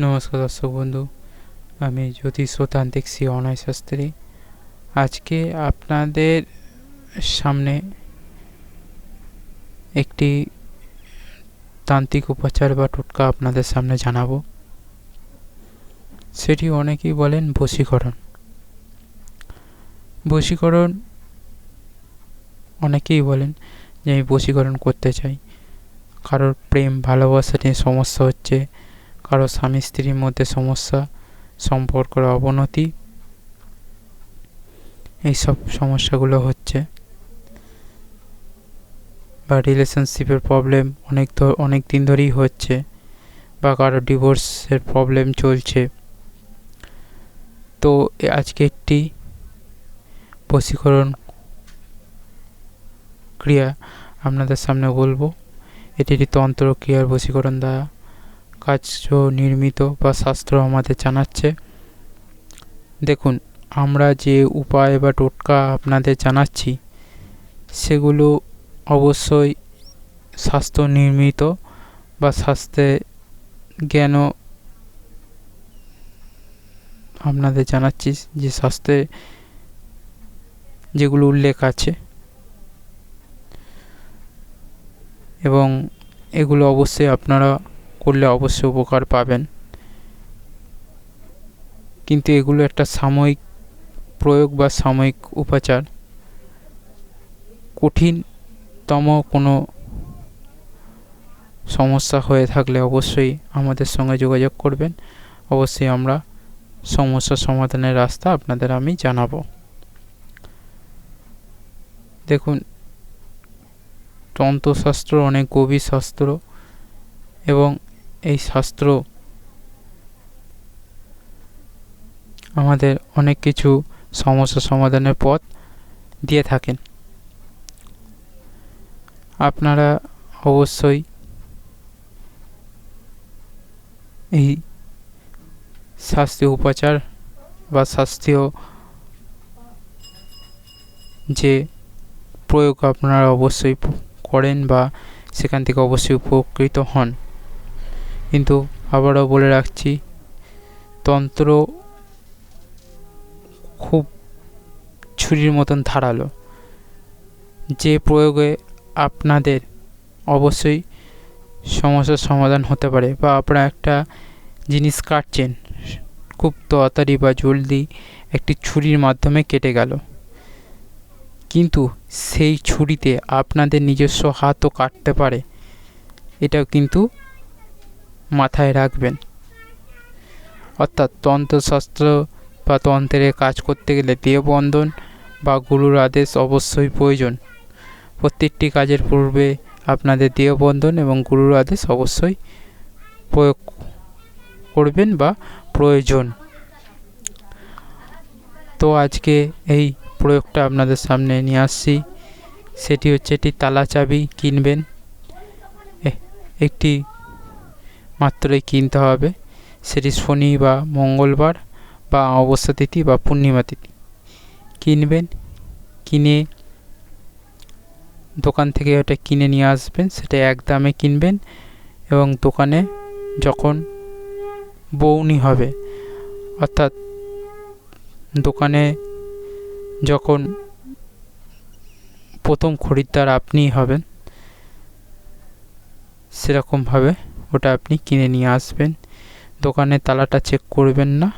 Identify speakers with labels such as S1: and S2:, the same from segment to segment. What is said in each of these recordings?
S1: নমস্কার দর্শক বন্ধু, আমি জ্যোতিষ ও শ্রী অনয় শাস্ত্রী। আজকে আপনাদের সামনে একটি তান্ত্রিক উপাচার বা টোটকা আপনাদের সামনে জানাব। সেটি অনেকেই বলেন বশীকরণ। বশীকরণ অনেকেই বলেন যে আমি বশীকরণ করতে চাই। কারোর প্রেম, ভালোবাসা নিয়ে সমস্যা হচ্ছে কারও স্বামী স্ত্রীর মধ্যে সমস্যা, সম্পর্কের অবনতি, এইসব সমস্যাগুলো হচ্ছে। বা রিলেশনশিপের প্রবলেম অনেক অনেক দিন ধরেই হচ্ছে। বা কারও ডিভোর্সের প্রবলেম চলছে। তো আজকে একটি বশীকরণ ক্রিয়া আপনাদের সামনে বলব। এটি একটি তন্ত্র ক্রিয়ার বশীকরণ দ্বারা কার্য নির্মিত বা শাস্ত্র আমাদের জানাচ্ছে। দেখুন, আমরা যে উপায় বা টোটকা আপনাদের জানাচ্ছি, সেগুলো অবশ্যই স্বাস্থ্য নির্মিত বা স্বাস্থ্যে জ্ঞান আপনাদের জানাচ্ছি যে স্বাস্থ্যে যেগুলো উল্লেখ আছে। এবং এগুলো অবশ্যই আপনারা করলে অবশ্যই উপকার পাবেন। কিন্তু এগুলো একটা সাময়িক প্রয়োগ বা সাময়িক উপাচার। কঠিনতম কোনো সমস্যা হয়ে থাকলে অবশ্যই আমাদের সঙ্গে যোগাযোগ করবেন। অবশ্যই আমরা সমস্যা সমাধানের রাস্তা আপনাদের আমি জানাব। দেখুন, তন্ত্রশাস্ত্র অনেক গভীর শাস্ত্র এবং এই শাস্ত্র আমাদের অনেক কিছু সমস্যা সমাধানের পথ দিয়ে থাকেন। আপনারা অবশ্যই এই শাস্ত্রীয় উপাচার বা শাস্ত্রীয় যে প্রয়োগ আপনারা অবশ্যই করেন বা সেখান থেকে অবশ্যই উপকৃত হন। কিন্তু আবারও বলে রাখছি, তন্ত্র খুব ছুরির মতন ধারালো। যে প্রয়োগে আপনাদের অবশ্যই সমস্যার সমাধান হতে পারে বা আপনারা একটা জিনিস কাটছেন, খুব তাড়াতাড়ি বা জলদি একটি ছুরির মাধ্যমে কেটে গেল। কিন্তু সেই ছুরিতে আপনাদের নিজস্ব হাতও কাটতে পারে, এটাও কিন্তু মাথায় রাখবেন। অর্থাৎ তন্ত্রশাস্ত্র বা তন্ত্রের কাজ করতে গেলে দেহবন্ধন বা গুরুর আদেশ অবশ্যই প্রয়োজন। প্রত্যেকটি কাজের পূর্বে আপনাদের দেহবন্ধন এবং গুরুর আদেশ অবশ্যই প্রয়োগ করবেন বা প্রয়োজন। তো আজকে এই প্রয়োগটা আপনাদের সামনে নিয়ে আসছি। সেটি হচ্ছে একটি তালা চাবি কিনবেন। একটি মাত্রই কিনতে হবে। সেটি শনি বা মঙ্গলবার বা অবস্থা তিথি বা পূর্ণিমা তিথি। কিনবেন, কিনে দোকান থেকে ওটা কিনে নিয়ে আসবেন, সেটা এক দামে কিনবেন এবং দোকানে যখন বৌনি হবে, অর্থাৎ দোকানে যখন প্রথম খরিদ্দার আপনিই হবেন, সেরকমভাবে ওটা আপনি কিনে নিয়ে আসবেন। দোকানে তালাটা চেক করবেন না।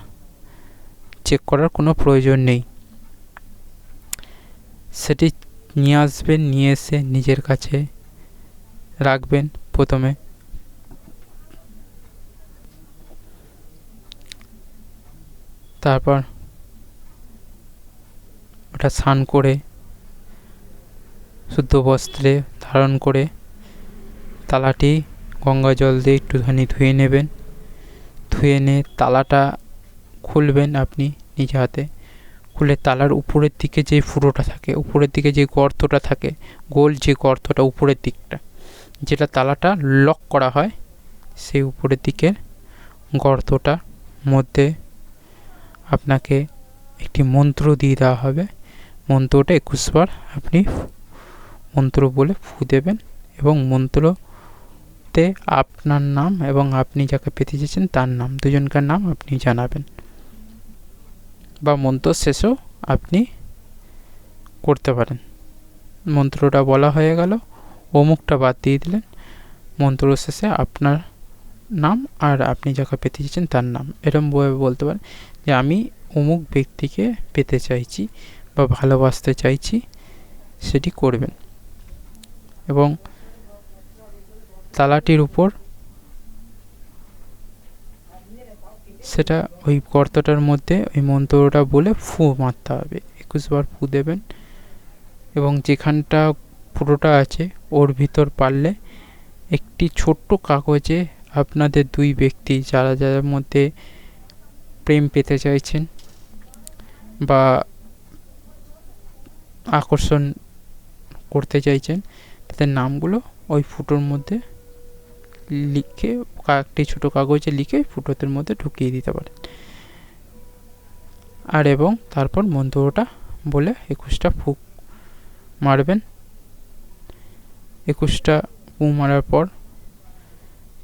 S1: চেক করার কোনো প্রয়োজন নেই। সেটি নিয়ে আসবেন, নিয়ে এসে নিজের কাছে রাখবেন প্রথমে। তারপর ওটা স্নান করে, শুদ্ধ বস্ত্রে ধারণ করে তালাটি গঙ্গা জল দিয়ে একটুখানি ধুয়ে নেবেন। ধুয়ে নিয়ে তালাটা খুলবেন আপনি নিজ হাতে। খুলে তালার উপরের দিকে যে ফুটোটা থাকে, উপরের দিকে যে গর্তটা থাকে, গোল যে গর্তটা উপরের দিকটা, যেটা তালাটা লক করা হয়, সেই উপরের দিকের গর্তটা মধ্যে আপনাকে একটি মন্ত্র দিয়ে দেওয়া হবে। মন্ত্রটা একুশবার আপনি মন্ত্র বলে ফু দেবেন এবং মন্ত্রতে মধ্যে আপনার নাম এবং আপনি যাকে পেতে চেয়েছেন তার নাম, দুজনকার নাম আপনি জানাবেন। বা মন্ত্র শেষেও আপনি করতে পারেন। মন্ত্রটা বলা হয়ে গেল, অমুকটা বাদ দিয়ে দিলেন। মন্ত্র শেষে আপনার নাম আর আপনি যাকে পেতে চাইছেন তার নাম। এরমভাবে বলতে পারেন যে, আমি অমুক ব্যক্তিকে পেতে চাইছি বা ভালোবাসতে চাইছি, সেটি করবেন। এবং তালাটির উপর। সেটা ওই গর্তটার মধ্যে ওই মন্ত্রটা বলে ফু মারতে হবে। একুশবার ফু দেবেন। এবং যেখানটা পুরোটা আছে, ওর ভিতর পারলে একটি ছোট্ট কাগজে আপনাদের দুই ব্যক্তি যারা যাদের মধ্যে প্রেম পেতে চাইছেন বা আকর্ষণ করতে চাইছেন, তাদের নামগুলো ওই ফুটোর মধ্যে লিখে একটি ছোটো কাগজে লিখে ফুটোতের মধ্যে ঢুকিয়ে দিতে পারেন। আর এবং তারপর মন্ত্রটা বলে একুশটা ফুক মারবেন। একুশটা ফু মারার পর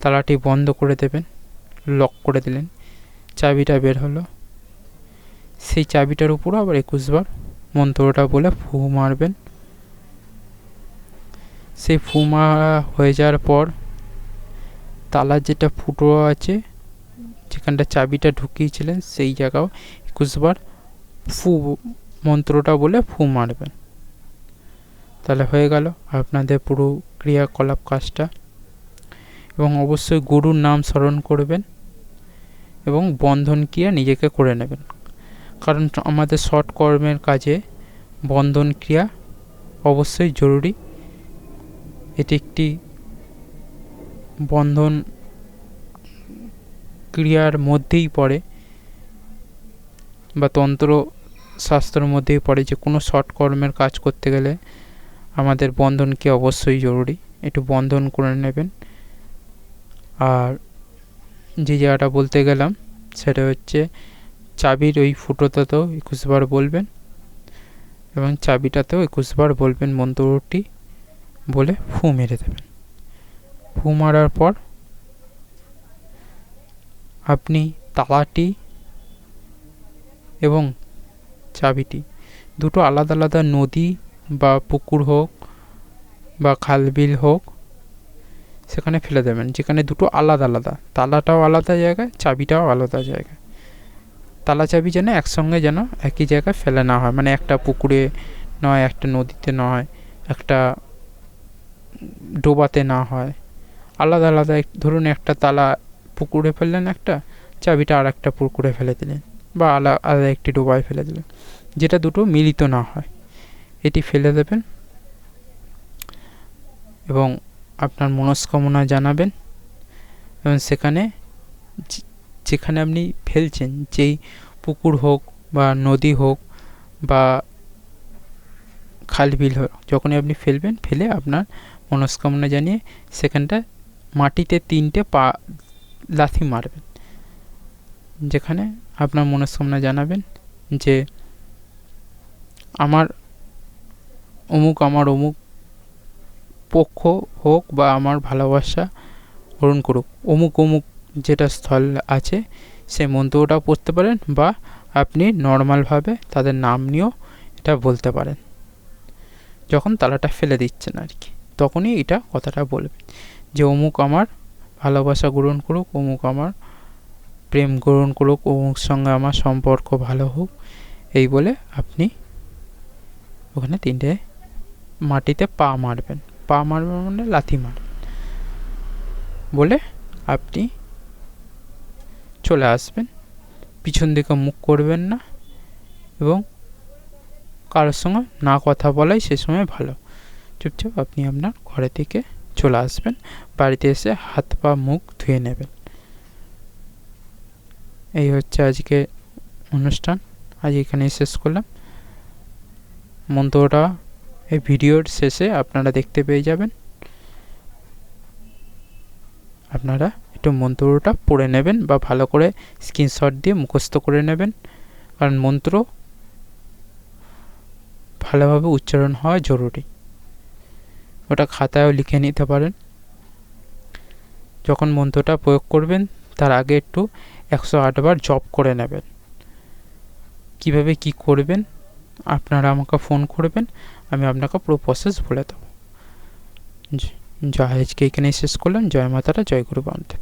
S1: তালাটি বন্ধ করে দেবেন, লক করে দিলেন। চাবিটা বের হলো। সেই চাবিটার উপরও আবার একুশবার মন্ত্রটা বলে ফু মারবেন। সেই ফু মারা হয়ে যাওয়ার পর তালার যেটা ফুটো আছে, যেখানটা চাবিটা ঢুকিয়েছিলেন, সেই জায়গাও একুশবার ফু মন্ত্রটা বলে ফু মারবেন। তাহলে হয়ে গেল আপনাদের পুরো ক্রিয়াকলাপ কাজটা। এবং অবশ্যই গুরুর নাম স্মরণ করবেন এবং বন্ধন ক্রিয়া নিজেকে করে নেবেন। কারণ আমাদের শর্ট কর্মের কাজে বন্ধন ক্রিয়া অবশ্যই জরুরি। এটি একটি বন্ধন ক্রিয়ার মধ্যেই পড়ে বা তন্ত্র শাস্ত্রের মধ্যেই পড়ে যে কোনো শর্ট কাজ করতে গেলে আমাদের বন্ধন কি অবশ্যই জরুরি। একটু বন্ধন করে নেবেন। আর যে জায়গাটা বলতে গেলাম, সেটা হচ্ছে চাবির ওই ফুটোটাতেও একুশবার বলবেন এবং চাবিটাতেও একুশবার বলবেন মন্ত্রটি বলে ফু মেরে দেবেন। ফু মারার পর আপনি তালাটি এবং চাবিটি। দুটো আলাদা আলাদা নদী বা পুকুর হোক বা খাল বিল হোক, সেখানে ফেলে দেবেন। যেখানে দুটো আলাদা আলাদা। তালাটাও আলাদা জায়গায়, চাবিটাও আলাদা জায়গায়। তালা চাবি যেন একসঙ্গে যেন একই জায়গায় ফেলে না হয়। মানে একটা পুকুরে নয়, একটা নদীতে নয়, একটা ডোবাতে না হয়। আলাদা আলাদা ধরুন একটা তালা পুকুরে ফেললেন একটা, চাবিটা আর একটা পুকুরে ফেলে দিলেন বা আলাদা আলাদা একটি ডোবায় ফেলে দিলেন। যেটা দুটো মিলিত না হয়। এটি ফেলে দেবেন এবং আপনার মনস্কামনা জানাবেন এবং সেখানে যেখানে আপনি ফেলছেন, যেই পুকুর হোক বা নদী হোক বা খাল বিল হোক, যখনই আপনি ফেলবেন, ফেলে আপনার মনস্কামনা জানিয়ে সেখানটা মাটিতে তিনটে পা লাথি মারবেন, যেখানে আপনার মনস্কামনা জানাবেন যে আমার অমুক আমার অমুক পক্ষ হোক বা আমার ভালোবাসা গ্রহণ করুক, অমুক অমুক যেটা স্থল আছে সেই মন্ত্রটা পড়তে পারেন বা আপনি নর্মালভাবে তাদের নাম নিয়েও এটা বলতে পারেন। যখন তালাটা ফেলে দিচ্ছেন আর কি, তখনই এটা কথাটা বলবেন। যে অমুক আমার ভালোবাসা গ্রহণ করুক, অমুক আমার প্রেম গ্রহণ করুক, অমুক সঙ্গে আমার সম্পর্ক ভালো হোক, এই বলে আপনি ওখানে তিনটে মাটিতে পা মারবেন। পা মারবেন মানে লাথি মারবেন বলে আপনি চলে আসবেন। পিছন দিকে মুখ করবেন না এবং কারোর সঙ্গে না কথা বলাই সে সময় ভালো। চুপচাপ আপনি আপনার ঘরে থেকে চলে আসবেন, বাড়িতে এসে হাত পা মুখ ধুয়ে নেবেন। এই হচ্ছে আজকে অনুষ্ঠান। আজ এখানেই শেষ করলাম। মন্ত্রটা এই ভিডিওর শেষে আপনারা দেখতে পেয়ে যাবেন। আপনারা একটু মন্ত্রটা পড়ে নেবেন বা ভালো করে স্ক্রিনশট দিয়ে মুখস্থ করে নেবেন। কারণ মন্ত্র ভালোভাবে উচ্চারণ হওয়া জরুরি। ওটা খাতায়ও লিখে নিতে পারেন। যখন মন্ত্রটা প্রয়োগ করবেন, তার আগে একটু একশো আটবার জপ করে নেবেন। কীভাবে কি করবেন? আপনারা আমাকে ফোন করবেন, আমি আপনাকে পুরো প্রসেস বলে দেবো। জয় আজকে এখানেই শেষ করলাম। জয় মাতারা, জয় গুরু বামদেব